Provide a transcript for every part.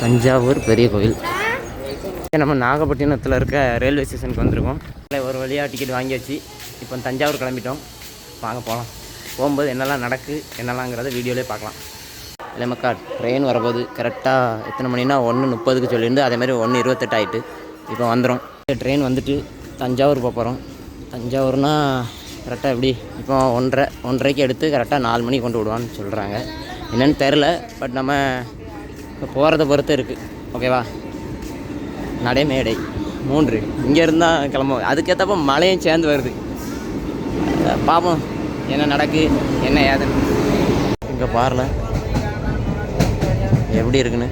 தஞ்சாவூர் பெரிய கோவில். நம்ம நாகப்பட்டினத்தில் இருக்க ரயில்வே ஸ்டேஷனுக்கு வந்திருக்கோம். ஒரு வழியாக டிக்கெட் வாங்கியாச்சு. இப்போ தஞ்சாவூர் கிளம்பிட்டோம். வாங்க போகலாம் போகும்போது என்னெல்லாம் நடக்கு என்னெல்லாங்கிறத வீடியோலேயே பார்க்கலாம். இல்லை மக்கா ட்ரெயின் வரும்போது கரெக்டாக எத்தனை மணினா ஒன்று முப்பதுக்கு சொல்லியிருந்து அதேமாதிரி ஒன்று இருபத்தெட்டு ஆகிட்டு இப்போ வந்துடும் ட்ரெயின் வந்துட்டு தஞ்சாவூர் போக போகிறோம் தஞ்சாவூர்னால் கரெக்டாக எப்படி? இப்போ ஒன்றரை ஒன்றரைக்கு எடுத்து கரெக்டாக நாலு மணிக்கு கொண்டு விடுவான்னு சொல்கிறாங்க என்னன்னு தெரில பட் நம்ம இப்போ போகிறத பொறுத்து இருக்குது ஓகேவா நடைமேடை மூன்று. இங்கே இருந்தால் கிளம்புவோம் அதுக்கேற்றப்ப மழையும் சேர்ந்து வருது. பார்ப்போம் என்ன நடக்கு? என்ன ஏதுன்னு. இங்கே பாருல. எப்படி இருக்குன்னு.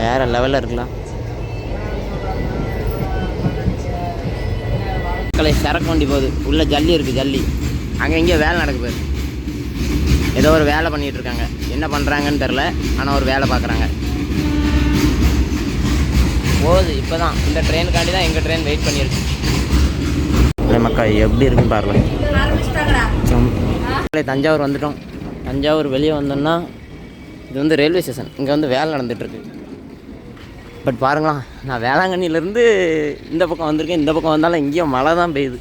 வேறு லெவலில் இருக்கலாம். மக்களை சரக்கு வண்டி போகுது. உள்ளே ஜல்லி இருக்குது ஜல்லி. அங்கே இங்கே வேலை நடக்கு பேர் ஏதோ ஒரு வேலை பண்ணிட்டு இருக்காங்க என்ன பண்ணுறாங்கன்னு தெரில ஆனால் ஒரு வேலை பார்க்குறாங்க. போகுது இப்போ தான் இந்த ட்ரெயினுக்காண்டி தான் எங்கள் ட்ரெயின் வெயிட் பண்ணியிருக்கு. மக்கா எப்படி இருக்குன்னு பாருங்க. மக்களே, தஞ்சாவூர் வந்துட்டோம். தஞ்சாவூர் வெளியே வந்தோம்னா இது வந்து ரயில்வே ஸ்டேஷன். இங்கே வந்து வேலை நடந்துகிட்ருக்கு. பட் பாருங்களா நான் வேளாங்கண்ணிலேருந்து இந்த பக்கம் வந்திருக்கேன். இந்த பக்கம் வந்தாலும் இங்கேயும் மழை தான் பெய்யுது.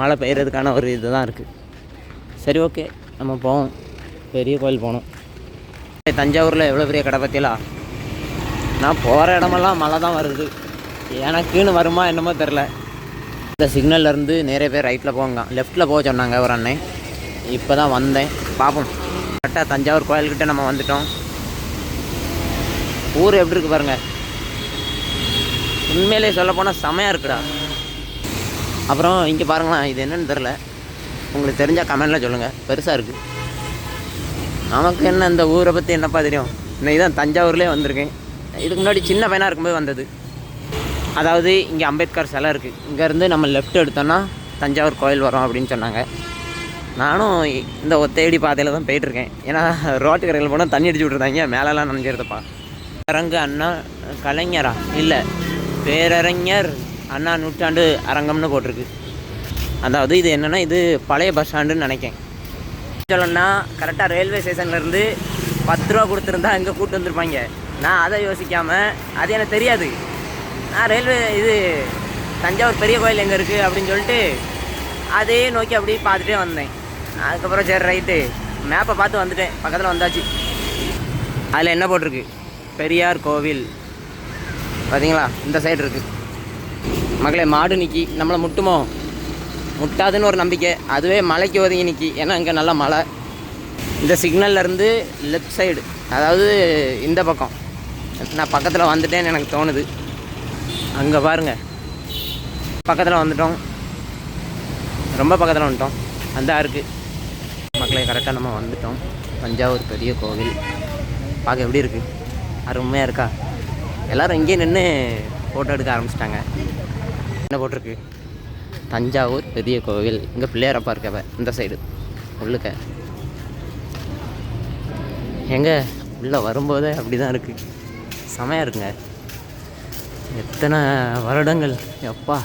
மழை பெய்யறதுக்கான ஒரு இது தான் இருக்குது சரி ஓகே. நம்ம போவோம். பெரிய கோயில் போகணும். தஞ்சாவூரில் எவ்வளோ பெரிய கடை பற்றியலா நான் போகிற இடமெல்லாம் மழை தான் வருது. எனக்குன்னு வருமா என்னமோ தெரில இந்த சிக்னல்லேருந்து நிறைய பேர் ரைட்டில் போங்க லெஃப்ட்டில் போக சொன்னாங்க ஒரு அண்ணன் இப்போ தான் வந்தேன். பார்ப்போம் கரெக்டாக தஞ்சாவூர் கோயில்கிட்ட நம்ம வந்துட்டோம். ஊர் எப்படி இருக்கு பாருங்கள் உண்மையிலே சொல்ல போனால் செமையாக இருக்குடா. அப்புறம் இங்கே பாருங்களேன் இது என்னன்னு தெரில உங்களுக்கு தெரிஞ்சால் கமெண்டில் சொல்லுங்கள் பெருசாக இருக்குது நமக்கு என்ன இந்த ஊரை பற்றி என்னப்பா தெரியும்? இன்னைக்கு தான் தஞ்சாவூர்லேயே வந்திருக்கேன். இதுக்கு முன்னாடி சின்ன பையனாக இருக்கும்போது வந்தது. அதாவது இங்கே அம்பேத்கர் சிலை இருக்குது இங்கேருந்து நம்ம லெஃப்ட் எடுத்தோன்னா தஞ்சாவூர் கோயில் வரோம் அப்படின்னு சொன்னாங்க. நானும் இந்த ஒத்தேடி பாதையில் தான் போயிட்டுருக்கேன். ஏன்னா ரோட்டு கரையில் போனால் தண்ணி அடிச்சு விட்ருந்தாங்க மேலெலாம் நனைஞ்சிருந்தப்பா அரங்கு அண்ணா கலைஞரா? இல்லை. பேரறிஞர் அண்ணா நூற்றாண்டு அரங்கம்னு போட்டிருக்கு. அதாவது இது என்னென்னா இது பழைய பஸ் ஸ்டாண்டுன்னு நினைக்கேன் சொல்லணும்னா கரெக்டாக ரயில்வே ஸ்டேஷன்லேருந்து பத்து ரூபா கொடுத்துருந்தா இங்கே கூப்பிட்டு வந்திருப்பாங்க. நான் அதை யோசிக்காமல் அது எனக்கு தெரியாது. நான் ரயில்வே இது தஞ்சாவூர் பெரிய கோயில் எங்கே இருக்குது அப்படின்னு சொல்லிட்டு அதே நோக்கி அப்படியே பார்த்துட்டே வந்தேன். அதுக்கப்புறம் சரி ரைட்டு மேப்பை பார்த்து வந்துட்டேன். பக்கத்தில் வந்தாச்சு. அதில் என்ன போட்டிருக்கு? பெரியார் கோவில். பார்த்தீங்களா இந்த சைடு இருக்குது மக்களே மாடு நிக்கி நம்மளை முட்டுமோ? முட்டாதுன்னு ஒரு நம்பிக்கை. அதுவே மலைக்கு ஒதுங்கி நிற்கி ஏன்னா இங்கே நல்லா மழை. இந்த சிக்னல்ல இருந்து லெஃப்ட் சைடு அதாவது இந்த பக்கம். நான் பக்கத்தில் வந்துட்டேன்னு எனக்கு தோணுது. அங்கே பாருங்கள் பக்கத்தில் வந்துட்டோம். ரொம்ப பக்கத்தில் வந்துட்டோம். அந்த இருக்குது மக்களை கரெக்டாக நம்ம வந்துட்டோம். தஞ்சாவூர் பெரிய கோவில். பார்க்க எப்படி இருக்குது அருமையாக இருக்கா? எல்லோரும் இங்கேயே நின்று ஃபோட்டோ எடுக்க ஆரம்பிச்சிட்டாங்க. என்ன போட்டிருக்கு தஞ்சாவூர் பெரிய கோவில். இங்கே பிள்ளையாரப்பா இருக்கவ இந்த சைடு உள்ளுக்க. எங்க? உள்ளே வரும்போதே அப்படி தான் இருக்குது செமையாக இருக்குங்க. எத்தனை வருடங்கள்? எப்பா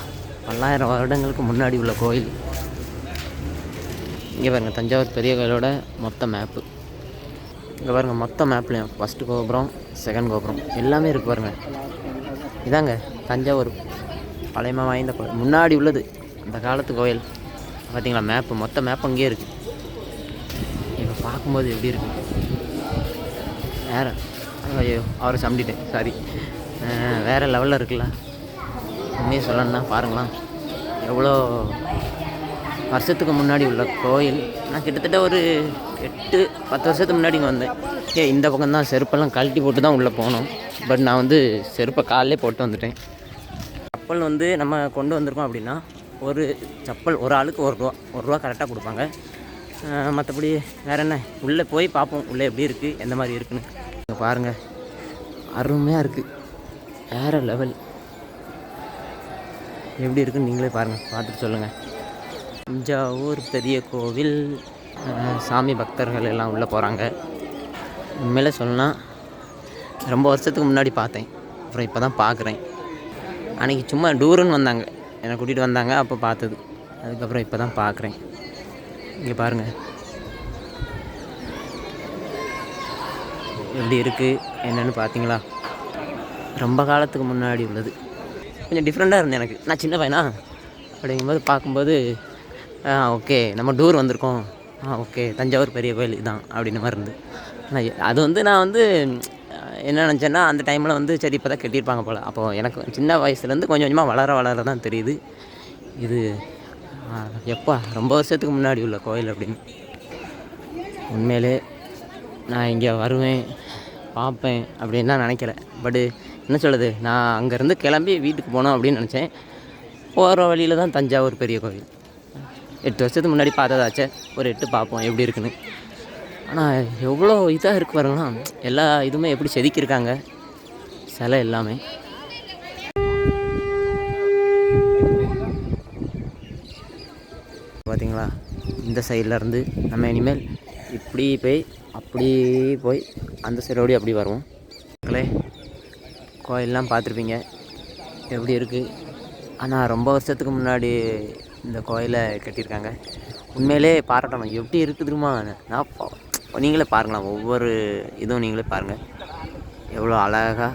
பல்லாயிரம் வருடங்களுக்கு முன்னாடி உள்ள கோயில் இங்கே பாருங்க தஞ்சாவூர் பெரிய கோயிலோட மொத்த மேப்பு இங்கே பாருங்க மொத்த மேப்லையும் ஃபஸ்ட்டு கோபுரம் செகண்ட் கோபுரம். எல்லாமே இருக்கு பாருங்கள் இதாங்க தஞ்சாவூர் பழையமாக வாய்ந்த கோயில் முன்னாடி உள்ளது. அந்த காலத்து கோயில். பார்த்தீங்களா மேப்பு மொத்த மேப் அங்கேயே இருக்குது இப்போ பார்க்கும்போது எப்படி இருக்கு? வேறு. ஐயோ அவரை சம்பிட்டேன் சாரி வேறு லெவலில் இருக்குல்ல. உண்மையை சொல்லணும்னா பாருங்களேன். எவ்வளோ வருஷத்துக்கு முன்னாடி உள்ள கோயில். நான் கிட்டத்தட்ட ஒரு எட்டு பத்து வருஷத்துக்கு முன்னாடி இங்கே வந்தேன். ஏ இந்த பக்கம் தான் செருப்பெல்லாம் கழட்டி போட்டு தான் உள்ளே போனோம். பட் நான் வந்து செருப்பை காலிலே போட்டு வந்துட்டேன். கப்பல் வந்து நம்ம கொண்டு வந்திருக்கோம் அப்படின்னா ஒரு செப்பல் ஒரு ஆளுக்கு ஒரு ரூபா ஒரு ரூபா கரெக்டாக கொடுப்பாங்க. மற்றபடி வேறு என்ன? உள்ளே போய் பார்ப்போம் உள்ளே எப்படி இருக்குது எந்த மாதிரி இருக்குன்னு. இங்கே பாருங்கள் அருமையாக இருக்குது வேறு லெவல் எப்படி இருக்குன்னு நீங்களே பாருங்கள் பார்த்துட்டு சொல்லுங்கள் தஞ்சாவூர் பெரிய கோவில். சாமி பக்தர்கள் எல்லாம் உள்ளே போகிறாங்க உண்மையில சொல்லலாம் ரொம்ப வருஷத்துக்கு முன்னாடி பார்த்தேன். அப்புறம் இப்போ தான் பார்க்குறேன். அன்றைக்கி சும்மா டூருன்னு வந்தாங்க. என்னை கூட்டிகிட்டு வந்தாங்க அப்போ பார்த்தது. அதுக்கப்புறம் இப்போ தான் பார்க்குறேன் இங்கே பாருங்கள் எப்படி இருக்குது என்னன்னு பார்த்தீங்களா ரொம்ப காலத்துக்கு முன்னாடி உள்ளது. கொஞ்சம் டிஃப்ரெண்ட்டாக இருந்தது எனக்கு. நான் சின்ன பையனா? அப்படிங்கும்போது பார்க்கும்போது ஆ ஓகே நம்ம டூர் வந்திருக்கோம். ஆ ஓகே தஞ்சாவூர் பெரிய கோயில் இதுதான் அப்படின்னு மாதிரி இருந்து ஆனால் அது வந்து நான் வந்து என்ன நினச்சேன்னா அந்த டைமில் வந்து சரி இப்போ தான் கட்டியிருப்பாங்க போல். அப்போது எனக்கு சின்ன வயசுலேருந்து கொஞ்சம் கொஞ்சமாக வளர வளர தான் தெரியுது. இது எப்பா ரொம்ப வருஷத்துக்கு முன்னாடி உள்ள கோயில் அப்படின்னு. உண்மையிலே நான் இங்கே வருவேன் பார்ப்பேன் அப்படின்னு தான் நினைக்கல. பட்டு என்ன சொல்லுது நான் அங்கேருந்து கிளம்பி வீட்டுக்கு போனோம் அப்படின்னு நினச்சேன். போகிற வழியில் தான் தஞ்சாவூர் பெரிய கோவில் எட்டு வருஷத்துக்கு முன்னாடி பார்த்ததாச்சே ஒரு எட்டு பார்ப்போம் எப்படி இருக்குன்னு. ஆனால் எவ்வளோ இதாக இருக்கு பாருங்களா. எல்லா இதுவுமே எப்படி செதுக்கியிருக்காங்க. சிலை எல்லாமே. பார்த்தீங்களா இந்த சைடில் இருந்து நம்ம இனிமேல் இப்படி போய் அப்படி போய் அந்த சைடோடு அப்படி வருவோம். மக்களே கோயிலெலாம் பார்த்துருப்பீங்க. எப்படி இருக்குது ஆனால் ரொம்ப வருஷத்துக்கு முன்னாடி இந்த கோயிலை கட்டியிருக்காங்க. உண்மையிலே பாராட்டணும். எப்படி இருக்குதுமா நான் நீங்களே பாருங்களேன். ஒவ்வொரு இதுவும் நீங்களே பாருங்கள் எவ்வளோ அழகாக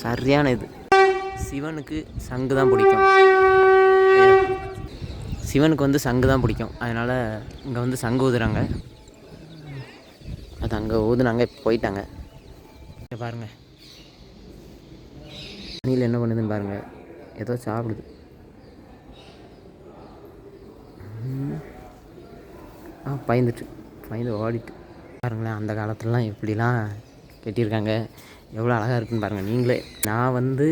சரியான இது. சிவனுக்கு சங்கு தான் பிடிக்கும். சிவனுக்கு வந்து சங்கு தான் பிடிக்கும். அதனால் இங்கே வந்து சங்கு ஊதுறாங்க. அது அங்கே ஊதுனாங்க இப்போ போயிட்டாங்க. பாருங்கள் பாருங்க. என்ன பண்ணுதுன்னு பாருங்கள் ஏதோ சாப்பிடுது. ஆ பயந்துட்டு. பயந்து ஓடிட்டு பாருங்களேன் அந்த காலத்துலலாம் எப்படிலாம் கட்டியிருக்காங்க எவ்வளோ அழகாக இருக்குன்னு பாருங்கள் நீங்களே. நான் வந்து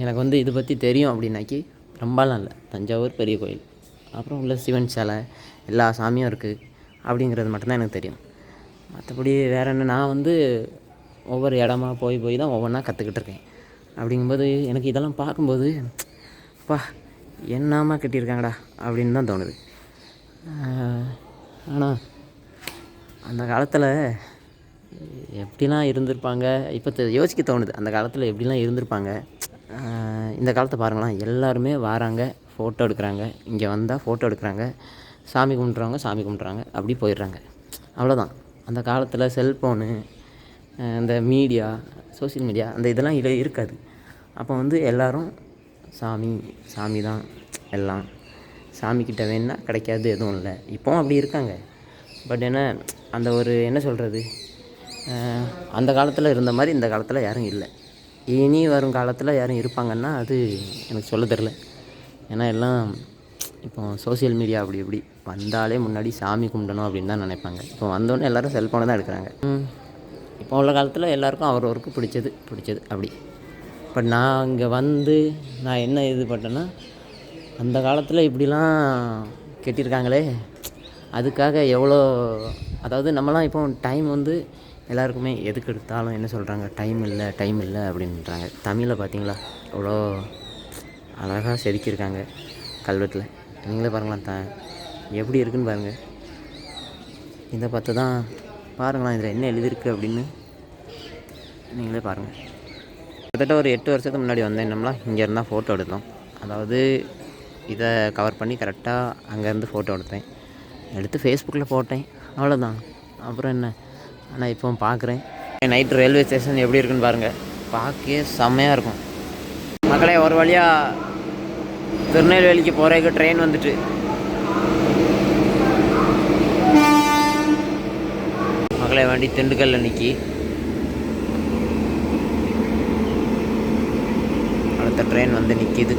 எனக்கு வந்து இதை பற்றி தெரியும் அப்படின்னாக்கி ரொம்பலாம் இல்லை. தஞ்சாவூர் பெரிய கோயில். அப்புறம் உள்ள சிவன் சிலை எல்லா சாமியும் இருக்குது அப்படிங்கிறது மட்டும்தான் எனக்கு தெரியும். மற்றபடி வேறு என்ன நான் வந்து ஒவ்வொரு இடமா போய் போய் தான் ஒவ்வொன்றா கற்றுக்கிட்டு இருக்கேன். அப்படிங்கும்போது எனக்கு இதெல்லாம் பார்க்கும்போது அப்பா என்னம்மா கட்டியிருக்காங்கடா அப்படின்னு தான் தோணுது. ஆனால் அந்த காலத்தில் எப்படிலாம் இருந்திருப்பாங்க? இப்போ யோசிக்க தோணுது. அந்த காலத்தில் எப்படிலாம் இருந்திருப்பாங்க? இந்த காலத்தை பாருங்களேன். எல்லாருமே வராங்க ஃபோட்டோ எடுக்கிறாங்க. இங்கே வந்தால் ஃபோட்டோ எடுக்கிறாங்க. சாமி கும்பிட்றவங்க சாமி கும்பிட்றாங்க. அப்படி போயிடுறாங்க. அவ்வளோதான் அந்த காலத்தில் செல்ஃபோனு இந்த மீடியா சோஷியல் மீடியா அந்த இதெல்லாம் இல்லை இருக்காது. அப்போ வந்து எல்லோரும் சாமி சாமி தான் எல்லாம். சாமிக்கிட்ட வேணா கிடைக்காது எதுவும் இல்லை. இப்போவும் அப்படி இருக்காங்க. பட் என்ன அந்த ஒரு என்ன சொல்கிறது அந்த காலத்தில் இருந்த மாதிரி இந்த காலத்தில் யாரும் இல்லை. இனி வரும் காலத்தில் யாரும் இருப்பாங்கன்னா அது எனக்கு சொல்ல தெரில. ஏன்னா எல்லாம் இப்போ சோஷியல் மீடியா அப்படி இப்படி வந்தாலே முன்னாடி சாமி கும்பிடணும் அப்படின்னு தான் நினைப்பாங்க. இப்போ வந்தோடனே எல்லோரும் செல்ஃபோனை தான் எடுக்கிறாங்க. ம். இப்போ உள்ள காலத்தில் எல்லாருக்கும் அவரவருக்கு பிடிச்சது பிடிச்சது அப்படி. பட் நான் இங்கே வந்து நான் என்ன இது பட்டேன்னா அந்த காலத்தில் இப்படிலாம் கட்டியிருக்காங்களே அதுக்காக எவ்வளோ அதாவது நம்மலாம் இப்போ டைம் வந்து எல்லாருக்குமே எதுக்கு எடுத்தாலும் என்ன சொல்கிறாங்க டைம் இல்லை டைம் இல்லை அப்படின்றாங்க. தமிழில் பார்த்தீங்களா எவ்வளோ அழகாக செதுக்கியிருக்காங்க கல்வெட்டில். நீங்களே பாருங்களேன் த எப்படி இருக்குன்னு பாருங்கள் இதை பார்த்து தான் பாருங்களேன் இதில் என்ன எழுதியிருக்கு அப்படின்னு. நீங்களே பாருங்கள் கிட்டத்தட்ட ஒரு எட்டு வருஷத்துக்கு முன்னாடி வந்தேன் நம்மளாம் இங்கே இருந்தால் ஃபோட்டோ எடுத்தோம். அதாவது இதை கவர் பண்ணி கரெக்டாக அங்கேருந்து ஃபோட்டோ எடுத்தேன். எடுத்து ஃபேஸ்புக்கில் போட்டேன். அவ்வளோதான் அப்புறம் என்ன? ஆனால் இப்போ பார்க்குறேன். நைட் ரயில்வே ஸ்டேஷன் எப்படி இருக்குன்னு பாருங்கள் பார்க்கவே செம்மையாக இருக்கும். மக்களே ஒரு வழியாக திருநெல்வேலிக்கு போகிறதுக்கு ட்ரெயின் வந்துட்டு. மக்களை வண்டி திண்டுக்கல்ல நிற்கி அடுத்த ட்ரெயின் வந்து நிற்கிது